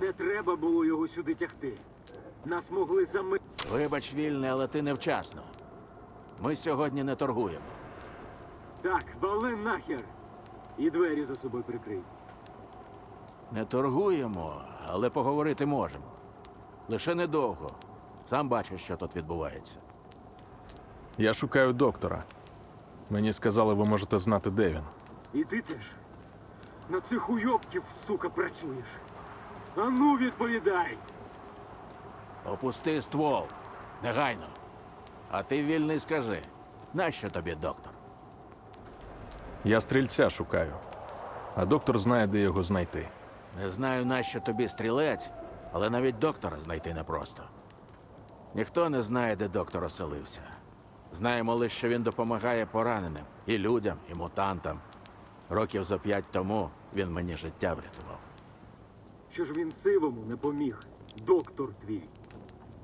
Не треба було його сюди тягти. Нас могли зами... Вибач, вільне, але ти невчасно. Ми сьогодні не торгуємо. Так, вали нахер. І двері за собою прикрий. Не торгуємо, але поговорити можемо. Лише недовго. Сам бачиш, що тут відбувається. Я шукаю доктора. Мені сказали, ви можете знати, де він. І ти теж. На цих уйобків, сука, працюєш. А ну відповідай! Опусти ствол. Негайно. А ти вільний скажи, нащо тобі доктор? Я стрільця шукаю, а доктор знає, де його знайти. Не знаю, нащо тобі стрілець, але навіть доктора знайти непросто. Ніхто не знає, де доктор оселився. Знаємо лише, що він допомагає пораненим і людям, і мутантам. Років за п'ять тому він мені життя врятував. Що ж він сивому не поміг? Доктор твій.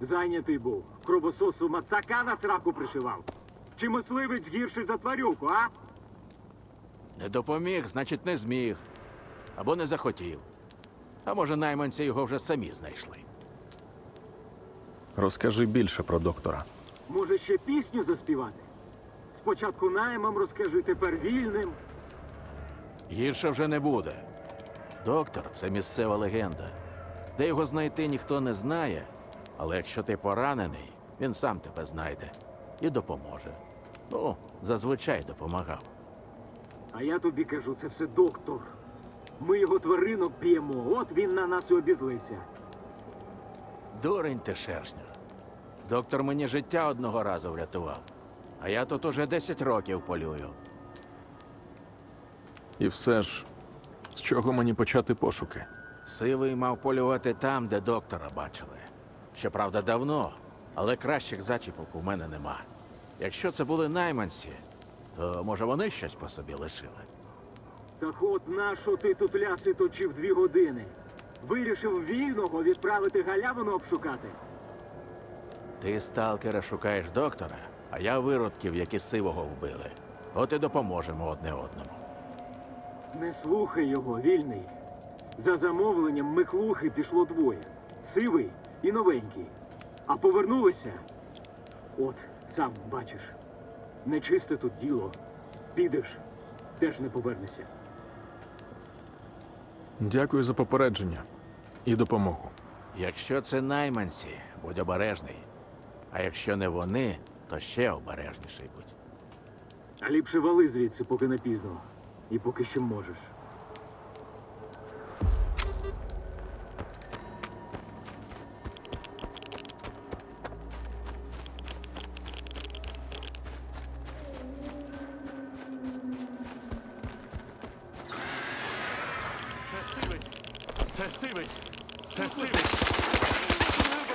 Зайнятий був. Кровососу мацака на сраку пришивав. Чи мисливець гірший за тварюку, а? Не допоміг, значить, не зміг. Або не захотів. А може, найманці його вже самі знайшли. Розкажи більше про доктора. Може, ще пісню заспівати? Спочатку наймам розкажи, тепер вільним. Гірше вже не буде. Доктор це місцева легенда. Де його знайти ніхто не знає, але якщо ти поранений, він сам тебе знайде і допоможе. Ну, зазвичай допомагав. А я тобі кажу, це все доктор. Ми його тваринок п'ємо, от він на нас і обізлився. Дурень ти шершня. Доктор мені життя одного разу врятував. А я тут уже 10 років полюю. І все ж, з чого мені почати пошуки? Сивий мав полювати там, де доктора бачили. Щоправда, давно, але кращих зачіпок у мене нема. Якщо це були найманці, то може вони щось по собі лишили. Так от нащо ти тут ляси точив дві години? Вирішив вільного відправити галявину обшукати. Ти, сталкера, шукаєш доктора, а я виродків, які сивого вбили. От і допоможемо одне одному. Не слухай його, вільний. За замовленням Миклухи пішло двоє. Сивий і новенький. А повернулися. От, сам бачиш. Нечисте тут діло. Підеш, теж не повернешся. Дякую за попередження і допомогу. Якщо це найманці, будь обережний. А якщо не вони, то ще обережніший будь. А ліпше вали звідси, поки не пізно. І поки ще можеш. Це сивий! Це сивий! Треба!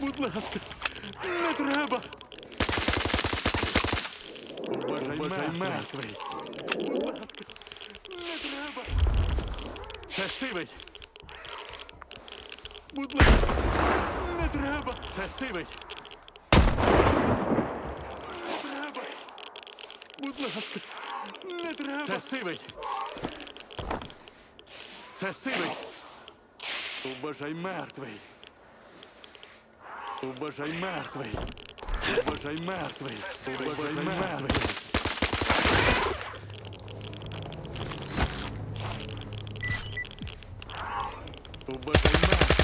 Будь ласка, не треба! Мертвий! Будь ласка, не треба! Це сивий! Будь ласка, не треба! Це сивий! Не треба! Будь ласка, не треба! Це сивий! Це сивий. Убажай мертвий. Убажай мертвий. Убажай мертвий. Убажай мертвий. Убажай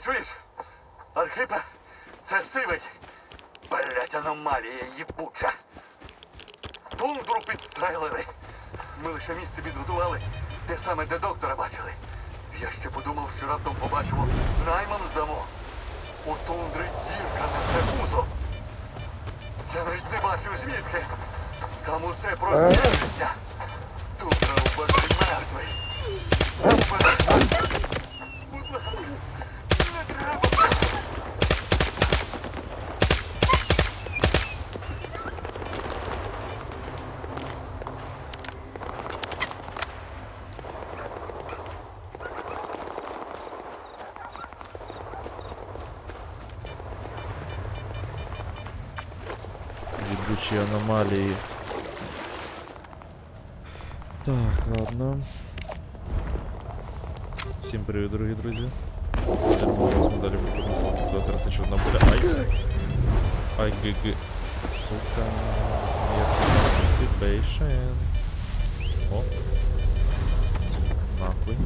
Ти чуєш? Архипе, це сивий. Блять, аномалія їбуча. Тундру підстрелили. Ми лише місце підготували, те саме, де доктора бачили. Я ще подумав, що раптом побачимо, наймам здамо. У тундри дірка несе пузо. Я навіть не бачив звідки. Там усе життя. Тундра у мертвий. єбучі аномалії. Так, ладно. Всім привіт, дорогі друзі. Я думаю, ми далі будемо слухати зараз і Чорнобиля. Ай. Ай, гг. Сука. Participation. О. Нахуй.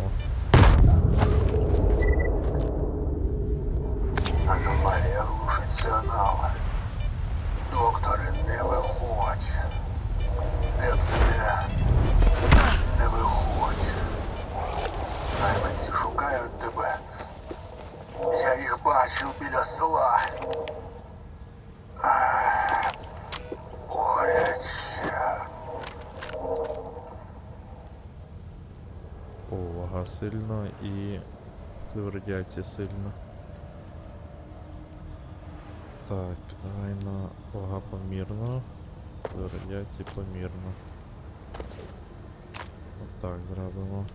О. Аномалія глушить сигнал. Докторе, Бачив біля села. Боляче. О, вага сильно і вплив радіації сильно. Так, гайна вага помірно. Вплив радіації помірно. Отак зробимо.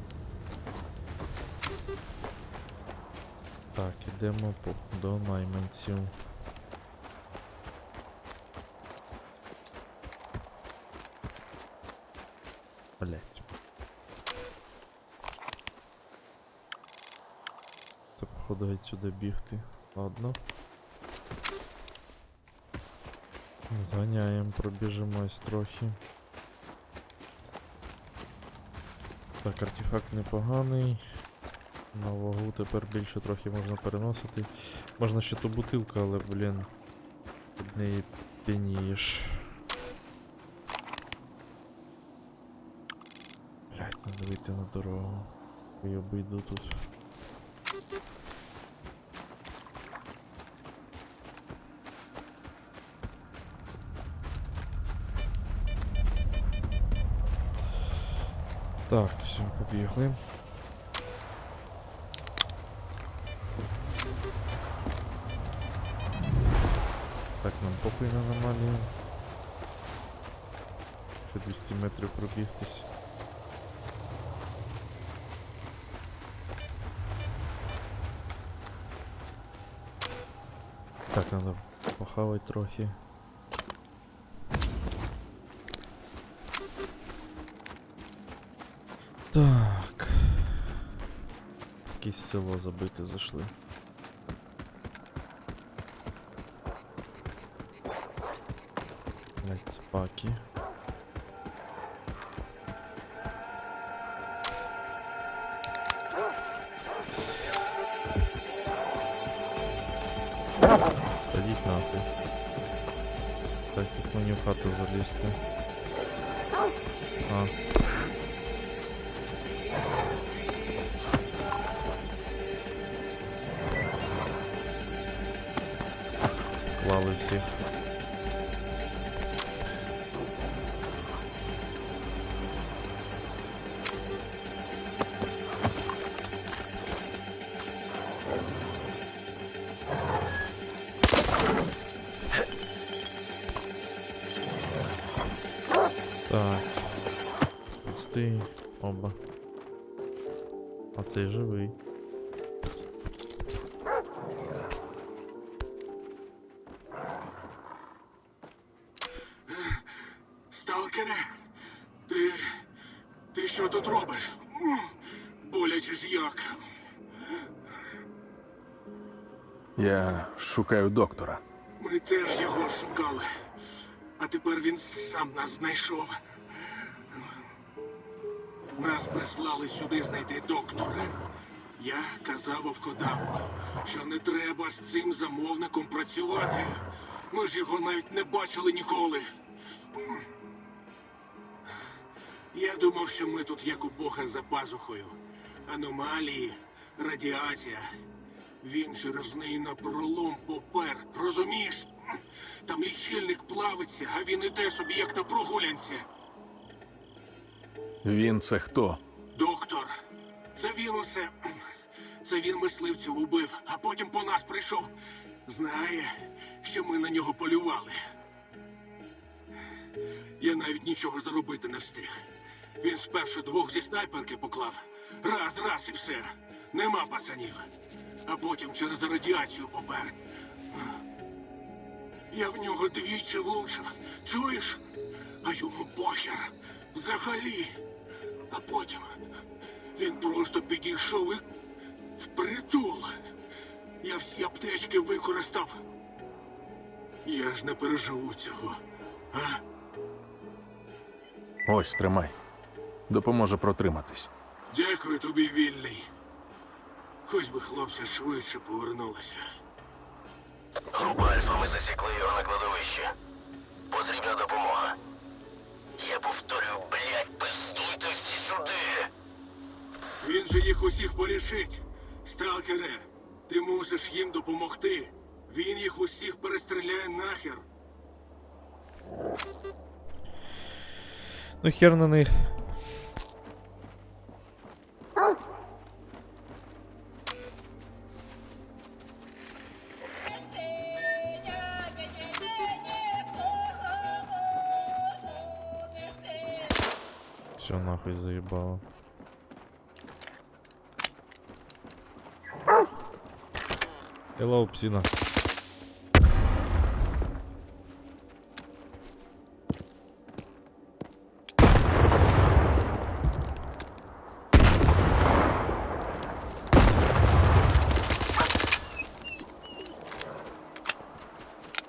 Так, ідемо до найманців. Блять. Це походу геть сюди бігти. Ладно. Зганяємо, пробіжимось трохи. Так, артефакт непоганий. На вагу тепер більше трохи можна переносити. Можна ще ту бутилку, але, блін, під неї п'янієш. Блять, надо вийти на дорогу. Я обійду тут. Так, все, побігли. Похуй на аномалію. Ще 200 метрів пробігтись. Так, надо похавать трохи. Так. Якесь село забите зайшли. Блять, спаки. Ходіть нахуй. Так, як мені в хату залізти. А. Клали всіх. Що тут робиш? Боляче ж як. Я шукаю доктора. Ми теж його шукали. А тепер він сам нас знайшов. Нас прислали сюди знайти доктора. Я казав Овкодаву, що не треба з цим замовником працювати. Ми ж його навіть не бачили ніколи. Я думав, що ми тут як у Бога за пазухою. Аномалії, радіація. Він через неї на пролом попер. Розумієш? Там лічильник плавиться, а він іде собі як на прогулянці. Він це хто? Доктор, це він усе. Це він мисливців убив, а потім по нас прийшов. Знає, що ми на нього полювали. Я навіть нічого заробити не встиг. Він спершу двох зі снайперки поклав. Раз, раз і все. Нема пацанів. А потім через радіацію попер. Я в нього двічі влучив. Чуєш? А йому похер. Взагалі. А потім він просто підійшов і впритул. Я всі аптечки використав. Я ж не переживу цього. А? Ось, тримай. Допоможе протриматись. Дякую тобі, вільний. Хоч би хлопці швидше повернулися. Група Альфа, ми засікли його на кладовищі. Потрібна допомога. Я повторюю, блядь, пиздуйте всі сюди. Він же їх усіх порішить. Сталкере, ти мусиш їм допомогти. Він їх усіх перестріляє нахер. Ну хер на них. Все нахуй заебало. Hello, псина.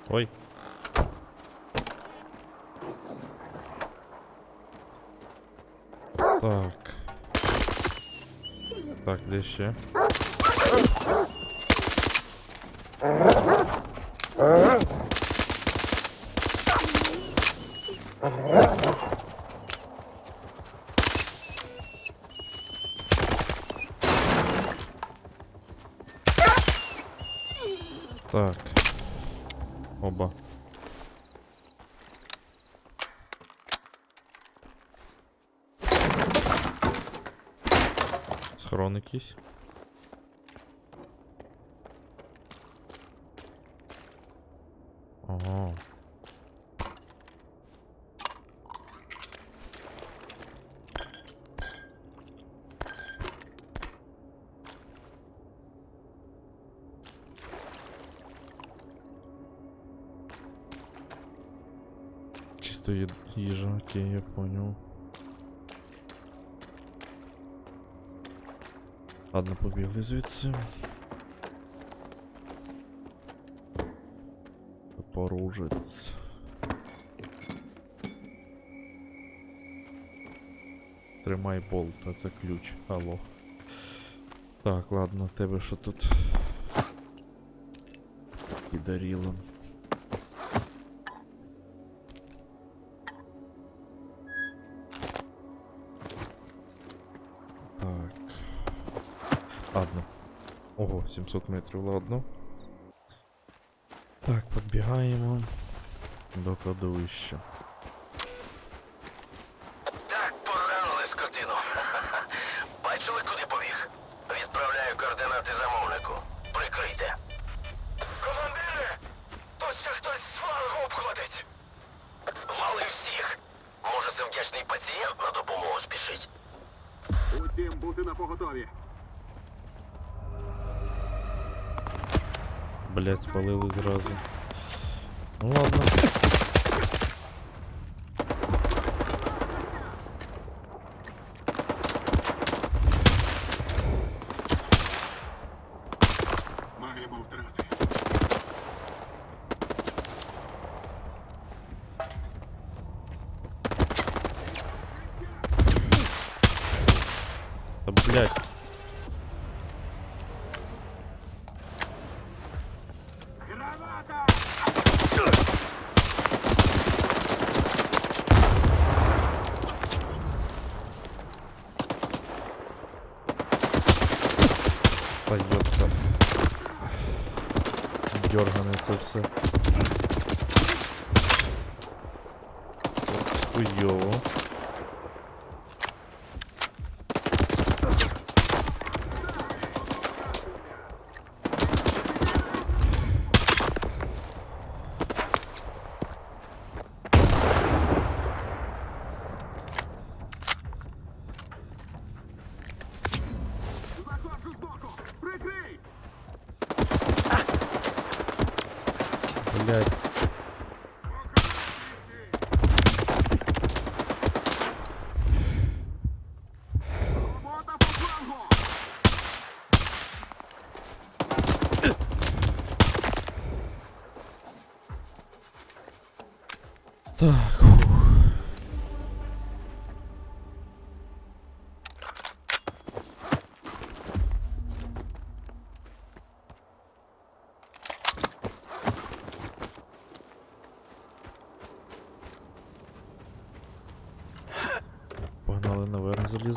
Ой. Так. Так, де ще? Так. Оба. Схорон якийсь. Ага. Чисто їжа, окей, я понял. Ладно, побігли звідси. Запорожець. Тримай болт, а це ключ. Алло. Так, ладно, тебе що тут? Підаріло. Ладно. Ого, 700 метрів, ладно. Так, підбігаємо до кладовища. Та там Дёргане це все. Хуйово.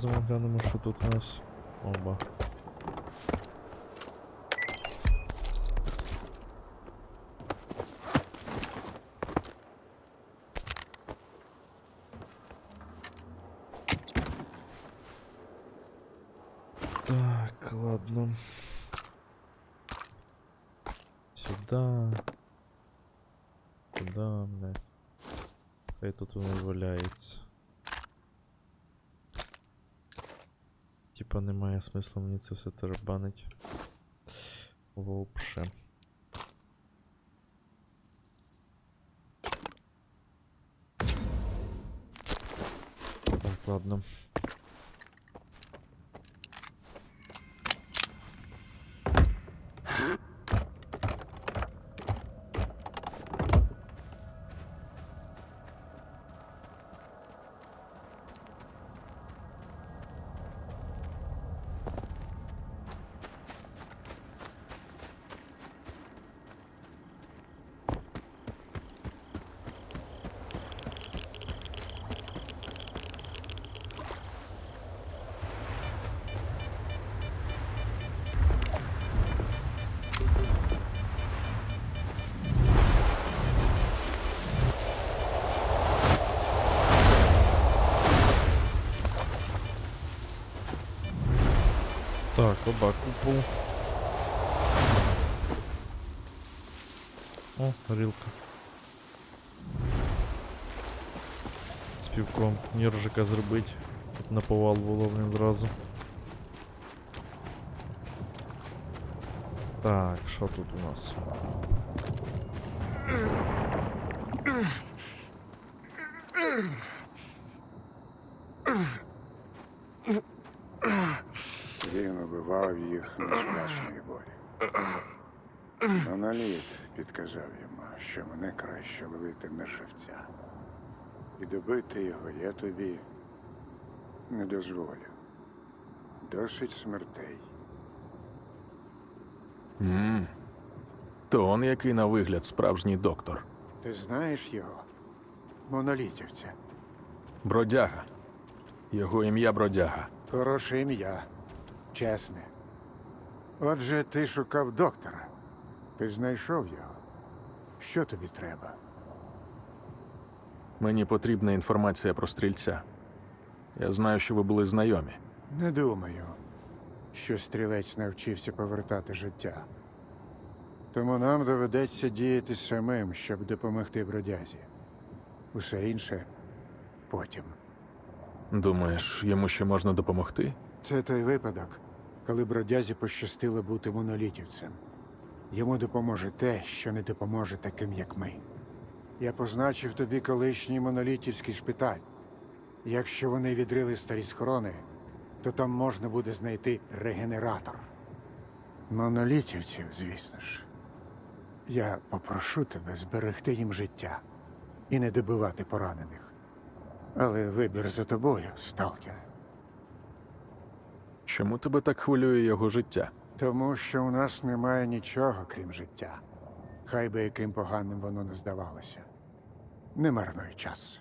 Наверх заліземо, глянемо, що тут у нас. Оба. Так, ладно. Сюда. Сюда, блядь. Хай тут воно валяється. Типа немає смислу мені це все тарабанить. Вообще. Так, ладно. Так, оба купол. О, горілка. З півком ніржика зробить. Тут на повал було, блін, зразу. Так, що тут у нас? Убивав їх на страшної болі. Моноліт підказав йому, що мене краще ловити на живця. І добити його я тобі не дозволю. Досить смертей. Мм. То он який на вигляд справжній доктор. Ти знаєш його? Монолітівця. Бродяга. Його ім'я Бродяга. Хороше ім'я. Чесне. Отже, ти шукав доктора. Ти знайшов його. Що тобі треба? Мені потрібна інформація про стрільця. Я знаю, що ви були знайомі. Не думаю, що стрілець навчився повертати життя. Тому нам доведеться діяти самим, щоб допомогти бродязі. Усе інше потім. Думаєш, йому ще можна допомогти? Це той випадок, коли бродязі пощастило бути монолітівцем. Йому допоможе те, що не допоможе таким, як ми. Я позначив тобі колишній монолітівський шпиталь. Якщо вони відрили старі схорони, то там можна буде знайти регенератор. Монолітівців, звісно ж. Я попрошу тебе зберегти їм життя і не добивати поранених. Але вибір за тобою, сталкере. Чому тебе так хвилює його життя? Тому що у нас немає нічого, крім життя. Хай би яким поганим воно не здавалося. Не марнуй час.